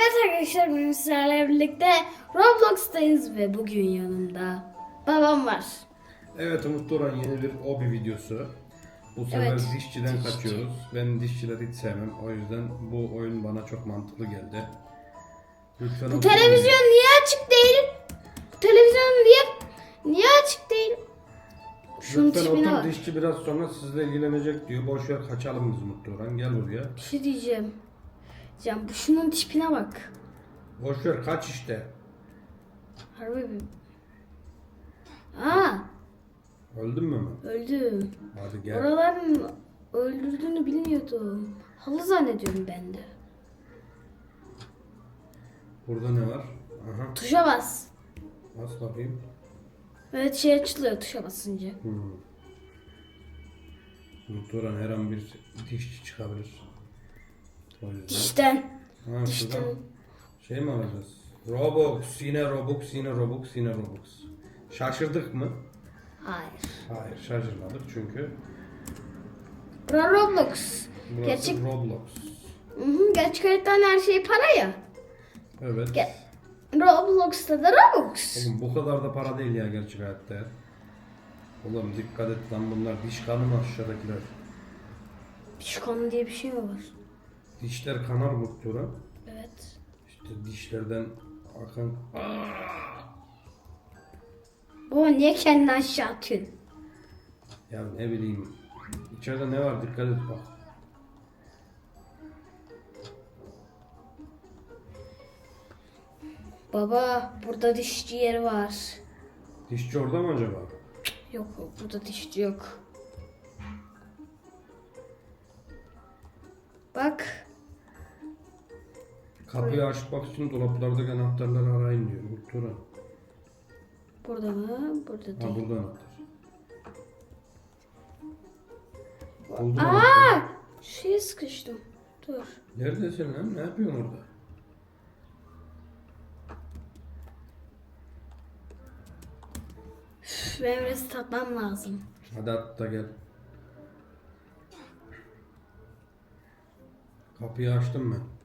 Evet arkadaşlar bugün sizlerle birlikte Roblox'tayız ve bugün yanımda babam var. Evet Umut Duran yeni bir obi videosu. Bu sefer Evet, dişçiden dişçi. kaçıyoruz. Ben dişçileri hiç sevmem. O yüzden bu oyun bana çok mantıklı geldi. Lütfen Bu oturun. televizyon niye açık değil? Bu televizyon niye niye açık değil? Şunun Lütfen tipine otur bak. dişçi biraz sonra sizle ilgilenecek diyor. Boş ver kaçalım biz Umut Duran. Gel buraya. Bir şey diyeceğim. Can bu şunun tipine bak. Boş ver kaç işte. Harbi bir. Aa Öldün mü mü? öldüm. Hadi gel. Oraların öldürdüğünü bilmiyordum. Halı zannediyorum ben de. Burada ne var? Aha. Tuşa bas. Bas bakayım. Evet şey açılıyor tuşa basınca. Hmm. Duran her an bir dişçi çıkabilir. O yüzden. Dişten. Ha, Dişten. şuradan şey mi alacağız? Robux, yine Robux, yine Robux, yine Robux. Şaşırdık mı? Hayır. Hayır, şaşırmadık çünkü Bura Roblox. burası Gerçek Roblox. Hı hı, gerçek hayatta her şey para ya. Evet. Ge- Roblox'ta da Robux. Oğlum bu kadar da para değil ya gerçek hayatta ya. Oğlum dikkat et lan bunlar diş kanı mı aşağıdakiler? Konu diye bir şey mi var? Dişler kanar muhtura. Evet. İşte dişlerden akan... Baba niye kendini aşağı atıyorsun? Ya ne bileyim. İçeride ne var dikkat et bak. Baba burada dişçi yeri var. Dişçi orada mı acaba? Yok burada dişçi yok. Bak. Kapıyı açmak için dolaplardaki anahtarları arayın diyor muhtura. Burada mı? Burada Ha değil. burada anahtar. Buldum. Aa! Şuraya sıkıştım. Dur. Neredesin lan? Ne yapıyorsun orada? Üf, Benim biraz tatmam lazım. Hadi at da gel. Kapıyı açtım ben.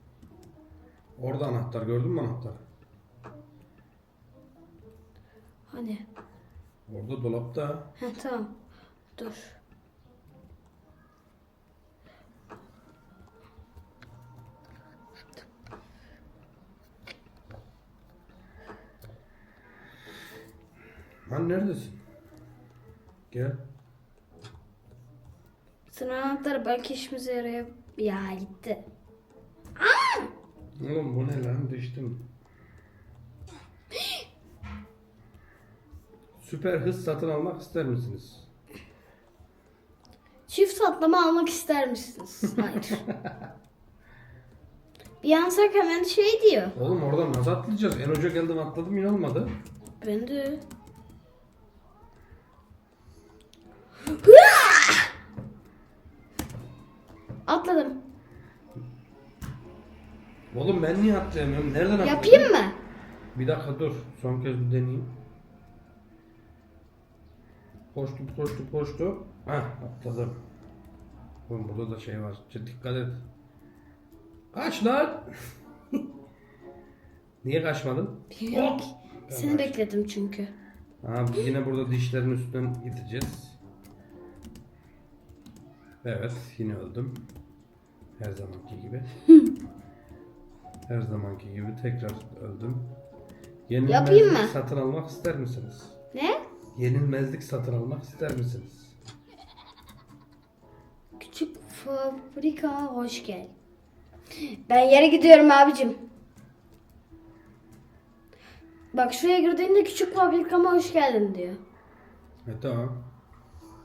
Orada anahtar gördün mü anahtar? Hani? Orada dolapta. Heh tamam. Dur. Lan neredesin? Gel. Sınav anahtarı belki işimize yarayıp... Ya gitti. Oğlum bu ne lan düştüm. Süper hız satın almak ister misiniz? Çift atlama almak ister misiniz? Hayır. Bir yansak hemen şey diyor. Oğlum oradan nasıl atlayacağız? En uca geldim atladım yine olmadı. Ben de. Atladım. Oğlum ben niye atlayamıyorum? Nereden? Yapayım mı? Bir dakika dur. Son kez bir deneyeyim. Koştum koştum koştum. Hah atladım. Oğlum burada da şey var. Dikkat et. Kaç lan. Niye kaçmadın? Bilmiyorum ki. Seni kaçtım. bekledim çünkü. Ha, yine burada dişlerin üstünden gideceğiz. Evet, yine öldüm. Her zamanki gibi. Her zamanki gibi tekrar öldüm. Yenilmezlik Yapayım mı? satın almak ister misiniz? Ne? Yenilmezlik satın almak ister misiniz? Küçük fabrika hoş gel. Ben yere gidiyorum abicim. Bak şuraya girdiğinde küçük fabrikama hoş geldin diyor. E tamam.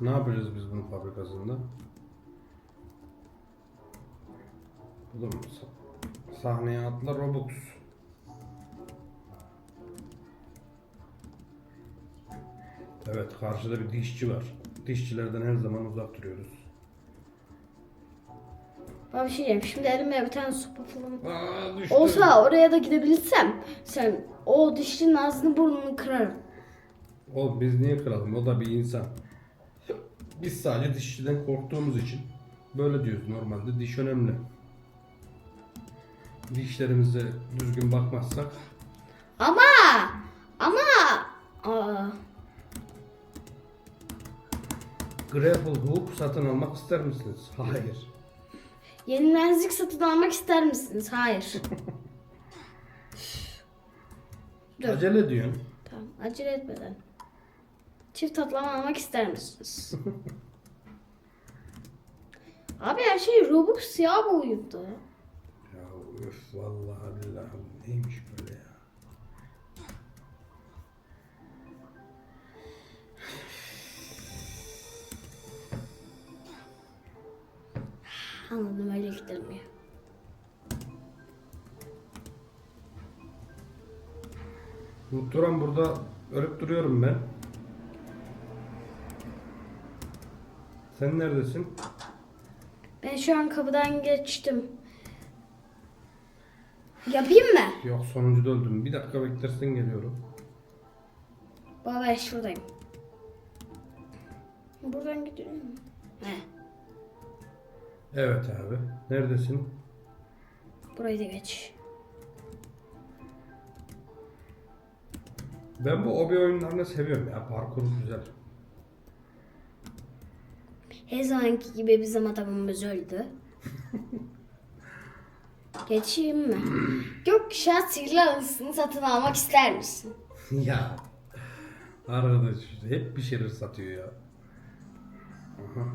Ne yapacağız biz bunun fabrikasında? Oğlum sa- sahneye atla Robux. Evet karşıda bir dişçi var. Dişçilerden her zaman uzak duruyoruz. Bana bir şey diyeyim. Şimdi elimde bir tane sopa falan Aa düştü. olsa oraya da gidebilsem sen o dişinin ağzını burnunu kırarım. O biz niye kıralım? O da bir insan. Biz sadece dişçiden korktuğumuz için böyle diyoruz normalde. Diş önemli. Dişlerimize düzgün bakmazsak Ama ama aa, Grapple Hook satın almak ister misiniz? Hayır. yenilmezlik satın almak ister misiniz? Hayır. Dur. Acele diyorsun. Tamam acele etmeden. Çift atlama almak ister misiniz? Abi her şey Robux ya bu oyunda. Ya öf vallahi billahi neymiş böyle ya. Anladım öyle gidilmiyor. Mutluram burada ölüp duruyorum ben. Sen neredesin? Ben şu an kapıdan geçtim. Yapayım mı? Yok sonuncuda öldüm. Bir dakika beklersen geliyorum. Baba ben şuradayım. Buradan gidiyor mu? He. Evet abi. Neredesin? Burayı da geç. Ben bu obi oyunlarını seviyorum ya. Parkur güzel. Her zamanki gibi bizim adamımız öldü. Geçeyim mi? Gökkuşağı sihirli alısını satın almak ister misin? ya. Arkadaş hep bir şeyler satıyor ya. Aha.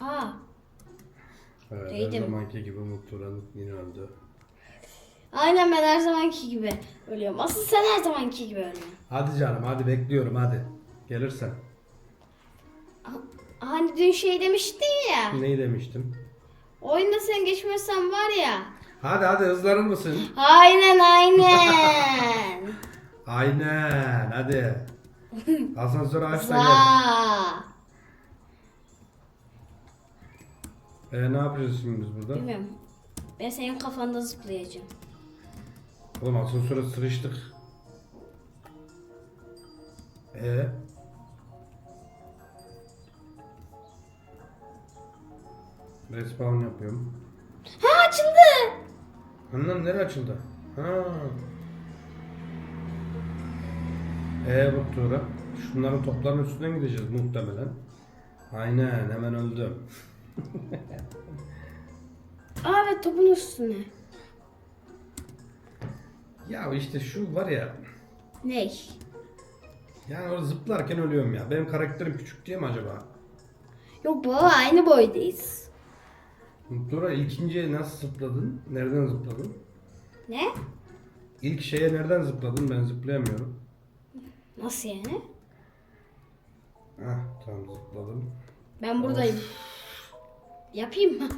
Aa, Evet, her zamanki gibi Mutluran yine öldü. aynen ben her zamanki gibi ölüyorum. Asıl sen her zamanki gibi ölüyorsun. Hadi canım hadi bekliyorum hadi. Gelirsen. Hani dün şey demiştin ya. Neyi demiştim? Oyunda sen geçmezsen var ya. Hadi hadi hızlanır mısın? Aynen aynen. Aynen hadi. Asansörü aç da gel. Za. Ee, ne yapacağız şimdi biz burada? Bilmiyorum. Ben senin kafanda zıplayacağım. Oğlum asansöre sıçtık. Ee? Respawn yapıyorum. Ha açıldı. Anlam nereye açıldı? Ha. Ee bu tura. Şunların topların üstünden gideceğiz muhtemelen. Aynen hemen öldüm. Aa evet topun üstüne. Ya işte şu var ya. Ney? Yani orada zıplarken ölüyorum ya. Benim karakterim küçük diye mi acaba? Yok baba aynı boydayız. Tura ikinciye nasıl zıpladın? Nereden zıpladın? Ne? İlk şeye nereden zıpladın? Ben zıplayamıyorum. Nasıl yani? Hah tamam zıpladım. Ben buradayım. Yapayım mı?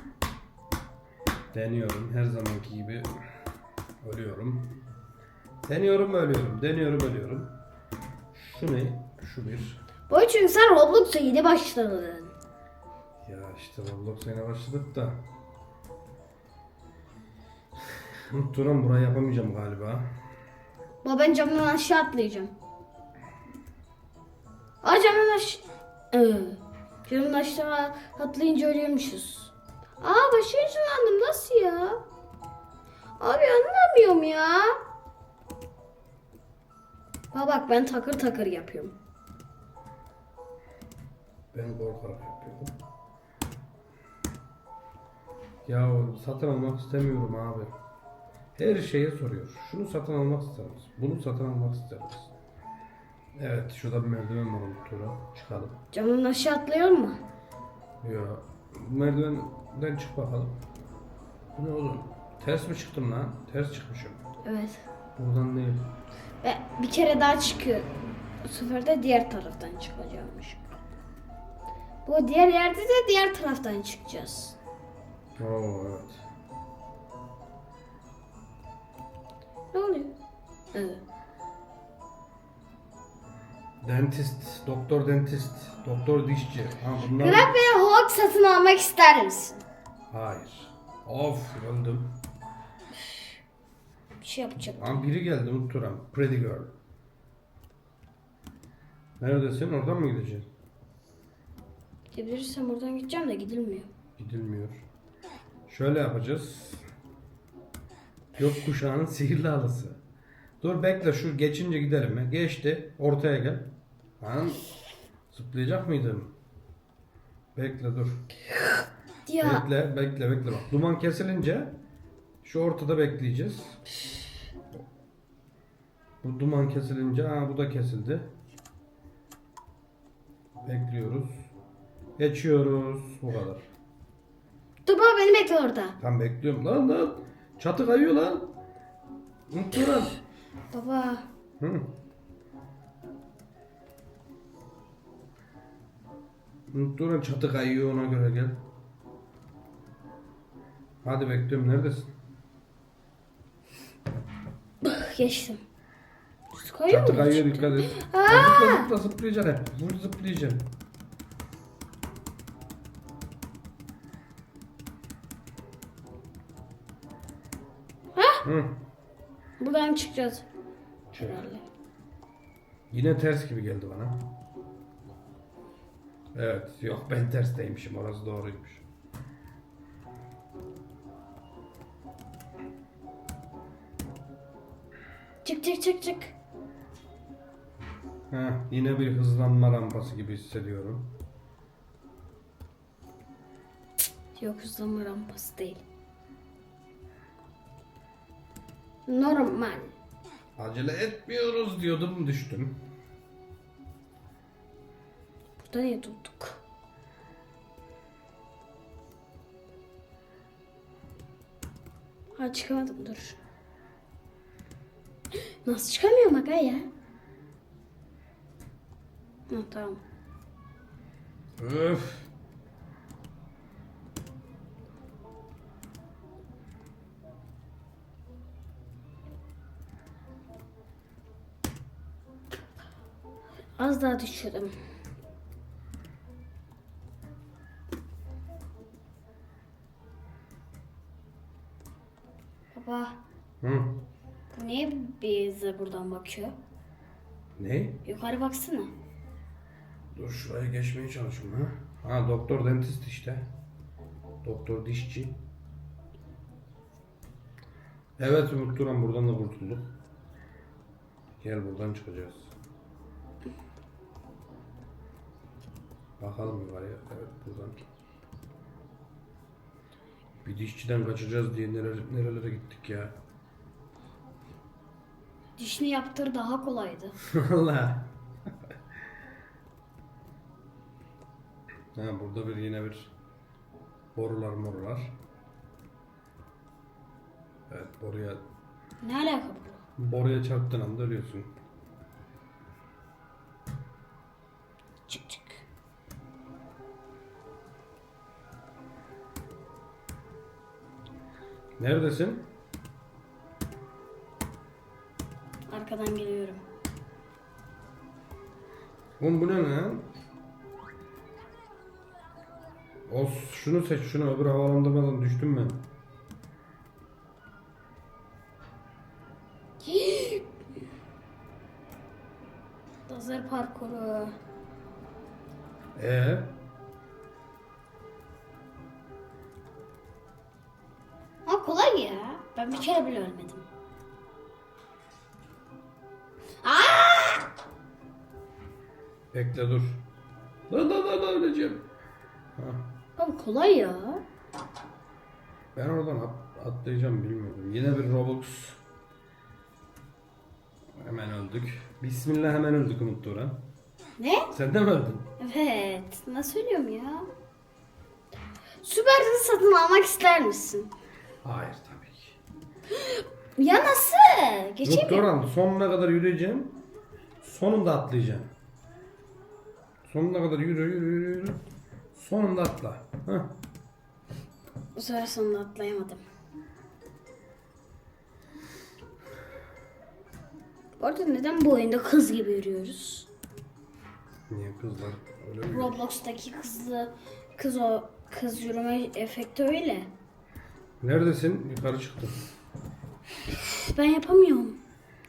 Deniyorum her zamanki gibi. Ölüyorum. Deniyorum ölüyorum. Deniyorum ölüyorum. Şu ne? Şu bir. Bu çünkü sen Roblox'a yeni başladın. Ya işte Roblox'a yine başladık da. Turan burayı yapamayacağım galiba. Baba ben camdan aşağı atlayacağım. Aa camdan aşağı... Ee, camdan aşağı atlayınca ölüyormuşuz. Aa başa ışınlandım nasıl ya? Abi anlamıyorum ya. Baba bak ben takır takır yapıyorum. Ben korkarak yapıyorum. Ya satın almak istemiyorum abi. Her şeye soruyor. Şunu satın almak ister misin? Bunu satın almak ister misin? Evet şurada bir merdiven var Tura. Çıkalım. Camdan aşağı atlayalım mı? Ya merdivenden çık bakalım. Bu ne oğlum? Ters mi çıktım lan? Ters çıkmışım. Evet. Buradan değil. Ve bir kere daha çıkıyor. Bu sefer de diğer taraftan çıkacakmış. Bu diğer yerde de diğer taraftan çıkacağız. Oo evet. Ne oluyor? Evet. Dentist, doktor dentist, doktor dişçi. Ha bunlar... Grab ve Hulk satın almak ister misin? Hayır. Of öldüm. Bir şey yapacağım. Lan biri geldi unutturam. Pretty girl. Neredesin? Oradan mı gideceksin? Gidebilirsem oradan gideceğim de gidilmiyor. Gidilmiyor. Şöyle yapacağız. Yok kuşağının sihirli halısı. Dur bekle şu geçince gidelim mi? Geçti. Ortaya gel. Lan zıplayacak mıydım? Bekle dur. Ya Bekle bekle bekle bak. Duman kesilince şu ortada bekleyeceğiz. Bu duman kesilince aa bu da kesildi. Bekliyoruz. Geçiyoruz. Bu kadar. Dur baba beni bekle orada. Tam bekliyorum. Lan lan. Çatı kayıyor lan. Unuttu lan. Baba Hı. Unuttu lan çatı kayıyor ona göre gel. Hadi bekliyorum. Neredesin? geçtim. Üstü kayıyor Çatı mu? kayıyor dikkat et. Zıpla zıpla zıplayacaksın hep. Vur zıplayacaksın. Hı. Buradan çıkacağız. Herhalde. Yine ters gibi geldi bana. Evet. Yok ben tersteymişim. Orası doğruymuş. Çık çık çık çık. Heh, yine bir hızlanma rampası gibi hissediyorum. Yok hızlama rampası değil. Normal. Acele etmiyoruz diyordum düştüm. Burada niye durduk? Ha çıkamadım dur. Nasıl çıkamıyorum aga ya? Ha tamam. Öf. Az daha düşürdüm. Baba Hı. niye bize buradan bakıyor? Ne? Yukarı baksana. Dur şuraya geçmeye çalışıyorum ha. Ha doktor dentist işte. Doktor dişçi. Evet Umut Duran buradan da kurtulduk. Gel buradan çıkacağız. Bakalım yukarıya. Evet buradan. Bir dişçiden kaçacağız diye nerelere, nerelere gittik ya. Dişini yaptır daha kolaydı. Allah. ha burada bir yine bir borular morular. Evet boruya Ne alaka bu? boruya çarptığın anda ölüyorsun. Neredesin? Arkadan geliyorum. Oğlum bu ne lan? O şunu seç şunu öbür havalandırmadan düştüm ben. Ha kolay ya. Ben bir kere bile ölmedim. Aa! bekle dur. Lan lan lan lan öleceğim. Ha, Baba kolay ya. ben oradan at- atlayacağım bilmiyordum. Yine bir Robux. Hemen öldük. Bismillah hemen öldük Umut Turan. Ne? Sen de mi öldün? Evet. Nasıl söylüyorum ya? Süper hızı satın almak ister misin? Hayır tabii ki. Ya nasıl? Geçeyim mi? Turan sonuna kadar yürüyeceğim. Sonunda atlayacağım. Sonuna kadar yürü yürü yürü. yürü. Sonunda atla. Heh. Bu sefer sonunda atlayamadım. Bu arada neden bu oyunda kız gibi yürüyoruz? Niye kızlar öyle mi? Roblox'taki kızlı kız o kız yürüme efekti öyle. Neredesin? Yukarı çıktım. Ben yapamıyorum.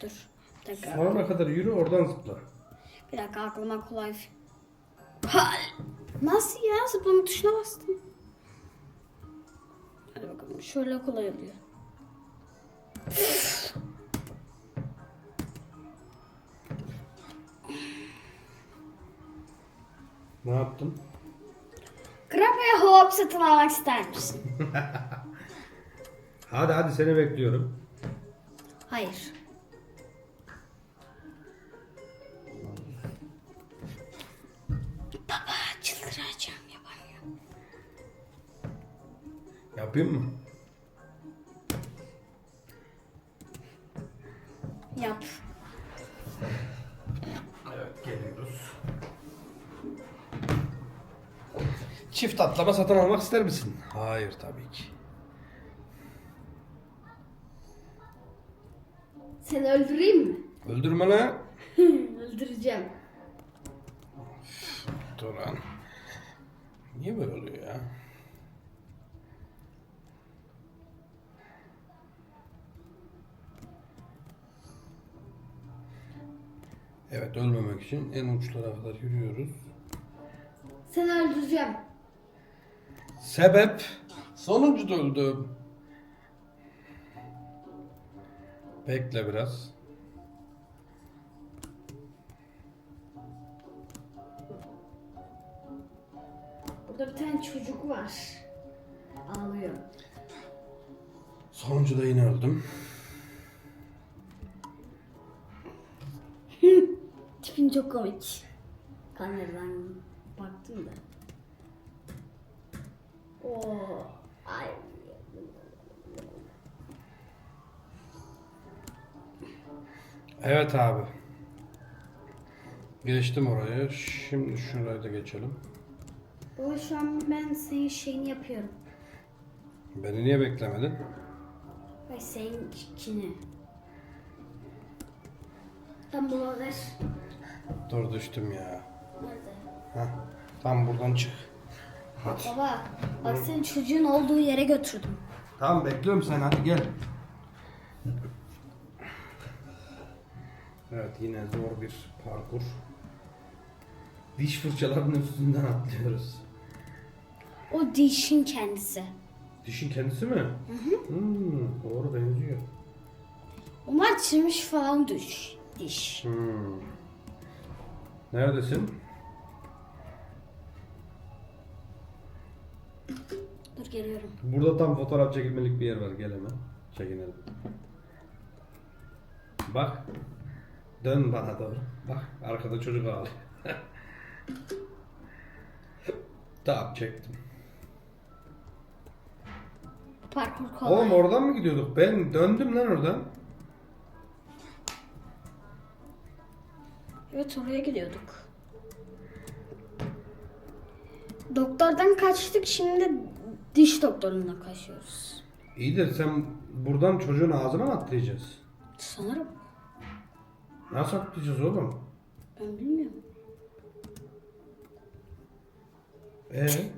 Dur. Bir dakika. Sonuna kadar yürü oradan zıpla. Bir dakika aklıma kolay. fi- Ha! Nasıl ya? Zıplama tuşuna bastım. Hadi bakalım şöyle kolay oluyor. Ne yaptın? Grapple hop satın almak ister misin? Hadi hadi seni bekliyorum. Hayır. Baba çıldıracağım yapamıyorum. Yapayım mı? Yap. Evet geliyoruz. Çift atlama satın almak ister misin? Hayır tabii ki. Seni öldüreyim mi? Öldürme lan. Öldüreceğim. Turan. Niye böyle oluyor ya? Evet ölmemek için en uçlara kadar yürüyoruz. Seni öldüreceğim. Sebep sonuncu da öldüm. Bekle biraz. Burada bir tane çocuk var. Ağlıyor. Sonuncu da yine öldüm. Tipin çok komik. Kameradan baktım da. Oo, ay. Evet abi. Geçtim orayı. Şimdi şuraya da geçelim. Baba şu an ben senin şeyini yapıyorum. Beni niye beklemedin? Ay senin içini. Tam buna ver. Dur düştüm ya. Nerede? Heh, tam buradan çık. Hadi. Baba bak senin çocuğun olduğu yere götürdüm. Tamam bekliyorum seni hadi gel. Evet yine zor bir parkur. Diş fırçalarının üstünden atlıyoruz. O dişin kendisi. Dişin kendisi mi? Hı hı. Hmm, doğru benziyor. Onlar çizmiş falan düş. Diş. Hmm. Neredesin? Dur geliyorum. Burada tam fotoğraf çekilmelik bir yer var. Gel hemen. Çekinelim. Bak. Dön bana doğru. Bak arkada çocuk ağlıyor. tamam çektim. Parkur kolay. Oğlum oradan mı gidiyorduk? Ben döndüm lan oradan. Evet oraya gidiyorduk. Doktordan kaçtık şimdi diş doktorundan kaçıyoruz. İyi de sen buradan çocuğun ağzına mı atlayacağız? Sanırım. Nasıl atlayacağız oğlum? Ben bilmiyorum. Ee?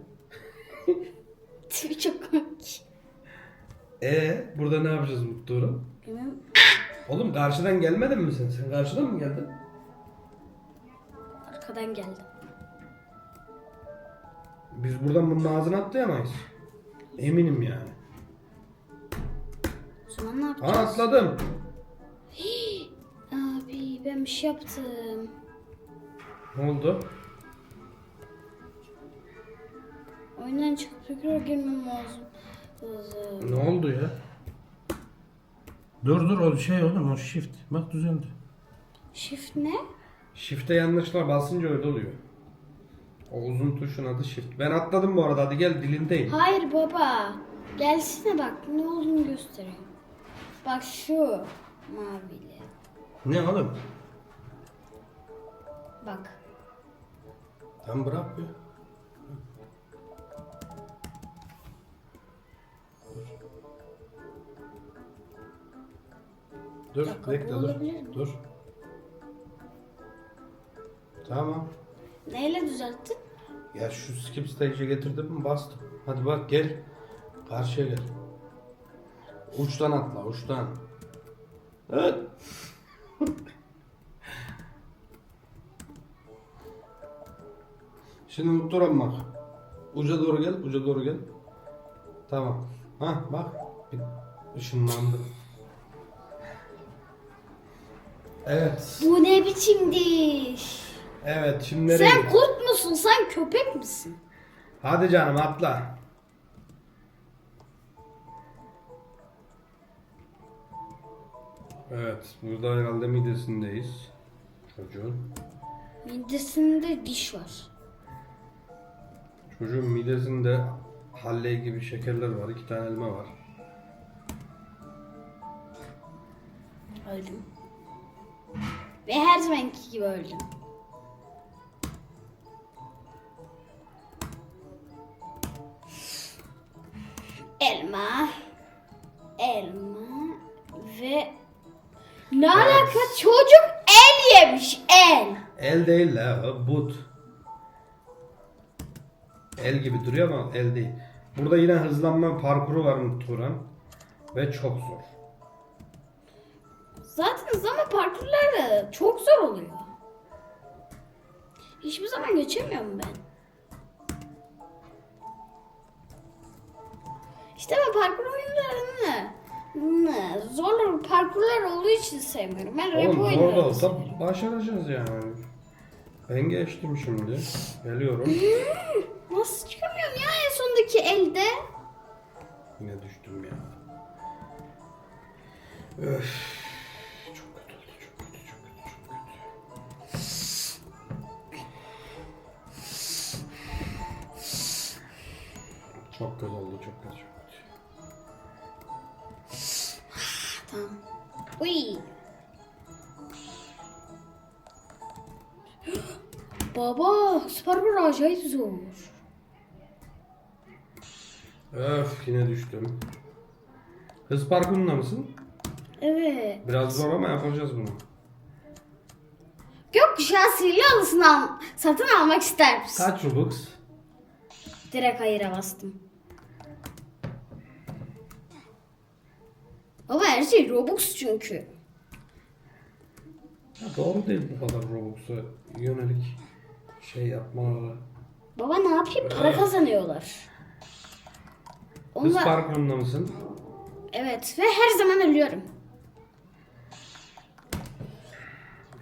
Tipi çok komik. Ee? Burada ne yapacağız Mutlu'ru? Bilmiyorum. Oğlum karşıdan gelmedin mi sen? Sen karşıdan mı geldin? Arkadan geldim. Biz buradan bunun ağzına atlayamayız. Eminim yani. O zaman ne Aa yapacağız? atladım. Abi ben bir şey yaptım. Ne oldu? Oyundan çıkıp tekrar girmem lazım. Ne oldu ya? Dur dur o şey oğlum o shift. Bak düzeldi. Shift ne? Shift'e yanlışlıkla basınca öyle oluyor. O uzun tuşun adı shift. Ben atladım bu arada hadi gel dilindeyim. Hayır baba. Gelsene bak ne olduğunu göstereyim. Bak şu mavili. Ne oğlum? Bak. Tam bırak bir. Dur, dakika, bekle dur. olabilir mi? Dur. Tamam. Neyle düzelttin? Ya şu skip stage'e getirdim mi bastım. Hadi bak gel. Karşıya gel. Uçtan atla uçtan. Evet. Şimdi mutlu bak. Uca doğru gel, uca doğru gel. Tamam. Ha bak. Bir ışınlandı. Evet. Bu ne biçim diş? Evet şimdi nereye? Sen kurt musun? Sen köpek misin? Hadi canım atla. Evet, burada herhalde midesindeyiz. Çocuğun. Midesinde diş var. Çocuğun midesinde halley gibi şekerler var. iki tane elma var. Öldüm. Ve her zamanki gibi öldüm. Elma. Elma. Ve... Ne alaka? Çocuk el yemiş. El. El değil la, but. El gibi duruyor ama el değil. Burada yine hızlanma parkuru var Turan. Ve çok zor. Zaten zaman parkurları çok zor oluyor. Hiçbir zaman geçemiyorum ben. İşte ben parkur oyunlarını ne, zor parkurlar olduğu için sevmiyorum. Ben rap Oğlum zor da oyunlarını olsa başaracağız yani. Ben geçtim şimdi. Geliyorum. Nasıl çıkamıyorum ya en sondaki elde? Yine düştüm ya. Öf. Baba, Supergirl acayip zor. Öf, yine düştüm. Hız parkurunda mısın? Evet. Biraz zor ama yapacağız bunu. Gökkuşağı sihirli alısını al satın almak ister misin? Kaç Robux? Direkt hayıra bastım. Baba her şey Robux çünkü. Ya doğru değil bu kadar Robux'a yönelik şey yapmaları. Baba ne yapayım para kazanıyorlar. Hız Onlar... parkurunda mısın? Evet ve her zaman ölüyorum.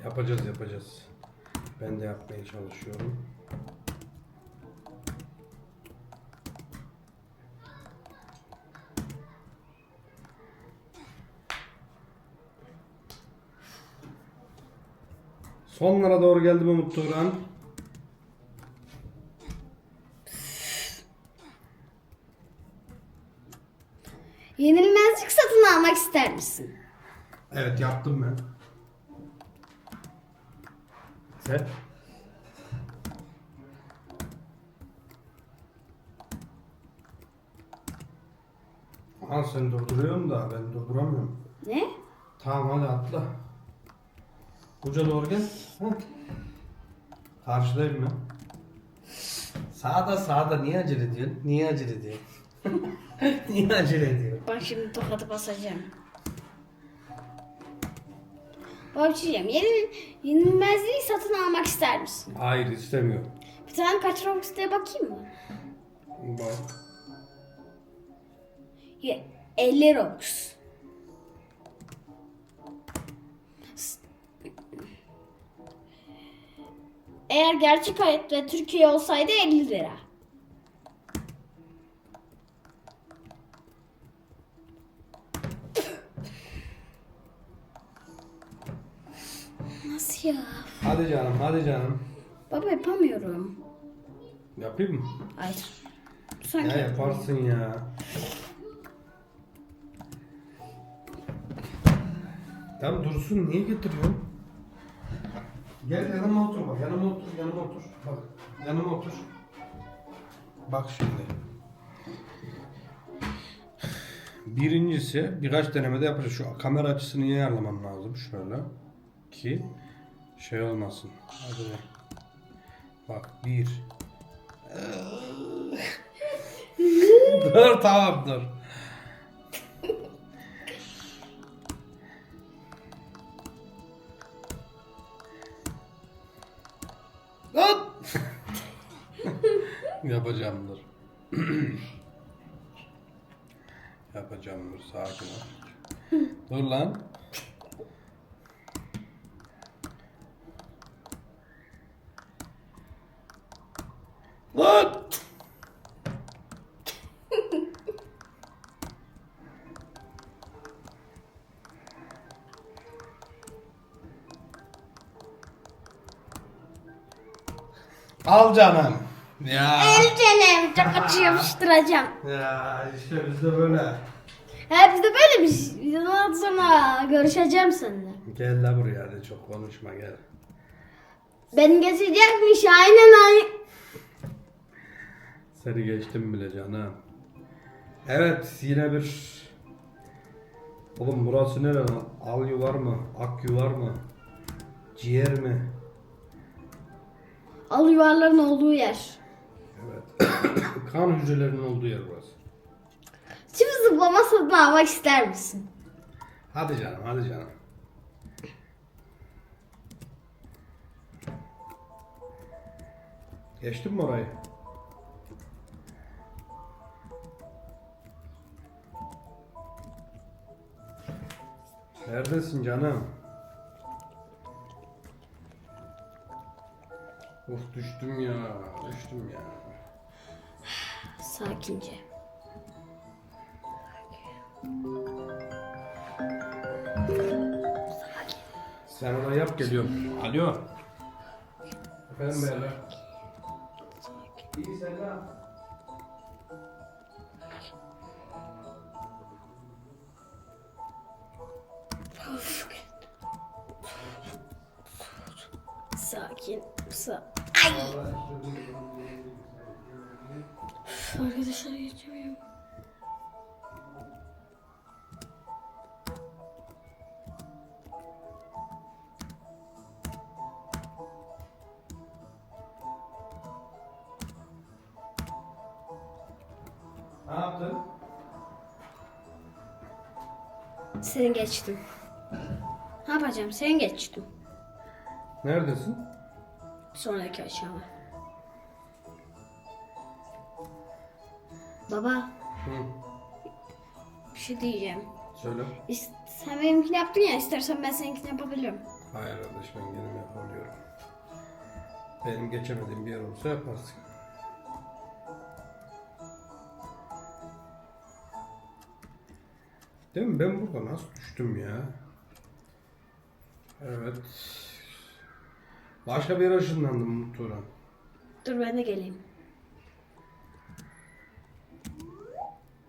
Yapacağız yapacağız. Ben de yapmaya çalışıyorum. Sonlara doğru geldim Umut Turan. Yenilmezlik satın almak ister misin? Evet yaptım ben. Sen? Aa sen durduruyorsun da ben durduramıyorum. Ne? Tamam hadi atla. Uca doğru gel. Heh. Karşıdayım ben. Sağda sağda niye acele ediyorsun? Niye acele ediyorsun? Niye acele ediyorsun? Bak şimdi tokadı basacağım. Baba bir diyeceğim. Yenil, yenilmezliği satın almak ister misin? Hayır istemiyorum. Bir tane kaç Robux diye bakayım mı? Bak. Ye- 50 Robux. Eğer gerçek hayatta Türkiye olsaydı 50 lira. Hadi canım. Baba yapamıyorum. Yapayım mı? Hayır. Sen Ya yaparsın ya. Tam dursun niye getiriyorsun? Gel yanıma otur bak yanıma otur yanıma otur. Bak yanıma otur. Bak şimdi. Birincisi birkaç denemede yapacağız. Şu kamera açısını iyi ayarlamam lazım şöyle. Ki şey olmasın. Hadi. Bak bir. dur tamam dur. Hop! Yapacağım dur. Yapacağım dur sakin ol. dur lan. Lan! Al canım. Ya. El canım çok açı yapıştıracağım. Ya işte bizde böyle. He biz de böyle bir şey. Sonra görüşeceğim seninle. Gel la buraya hadi çok konuşma gel. Beni geçecekmiş aynen aynen. Seni geçtim bile canım. Evet yine bir... Oğlum burası nere lan? Al yuvar mı? Ak yuvar mı? Ciğer mi? Al yuvarların olduğu yer. Evet. kan hücrelerinin olduğu yer burası. Çift zıplama satın almak ister misin? Hadi canım hadi canım. Geçtin mi orayı? Neredesin canım? Of düştüm ya, düştüm ya. Sakince. Sen orayı yap geliyorum. Alo. Efendim beyler. İyi sen Sa Arkadaşlar geçemiyorum. Ne yaptın? Seni geçtim. Ne yapacağım? Seni geçtim. Neredesin? Sonraki aşama. Baba Hı. bir şey diyeceğim. Söyle. İst- Sen benimkini yaptın ya istersen ben seninkini yapabilirim. Hayır kardeş ben kendim yapabiliyorum. Benim geçemediğim bir yer olsa yaparsın. Değil mi? Ben burada nasıl düştüm ya? Evet. Başka bir yere ışınlandım Turan. Dur ben de geleyim.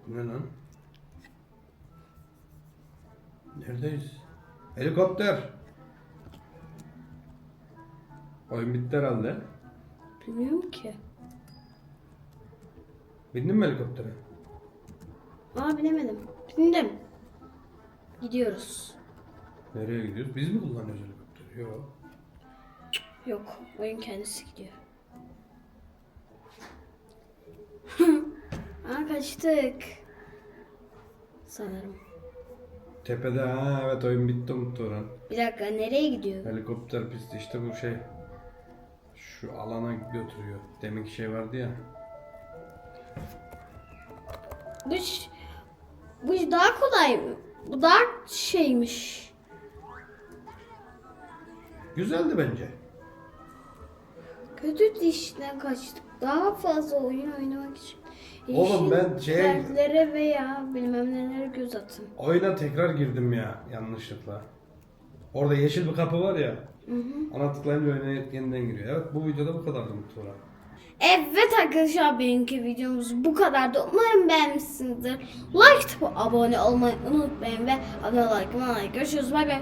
Ne lan? Neredeyiz? Helikopter. Oyun bitti herhalde. Bilmiyorum ki. Bindin mi helikoptere? Aa bilemedim. Bindim. Gidiyoruz. Nereye gidiyoruz? Biz mi kullanıyoruz helikopteri? Yok. Yok oyun kendisi gidiyor. Aa kaçtık. Sanırım. Tepede ha evet oyun bitti Umut Orhan. Bir dakika nereye gidiyor? Helikopter pisti işte bu şey. Şu alana götürüyor. Deminki şey vardı ya. Bu, bu daha kolay mı? Bu daha şeymiş. Güzeldi bence. Kötü dişten kaçtık. Daha fazla oyun oynamak için. Oğlum ben yeşil şey- Yerlere veya bilmem nelere göz atın. Oyuna tekrar girdim ya yanlışlıkla. Orada yeşil bir kapı var ya. Ona tıklayınca oyuna yeniden giriyor. Evet bu videoda bu kadardı Umut Orhan. Evet arkadaşlar benimki videomuz bu kadardı. Umarım beğenmişsinizdir. Like tıpı abone olmayı unutmayın ve abone olmayı like. Görüşürüz. Bay bay.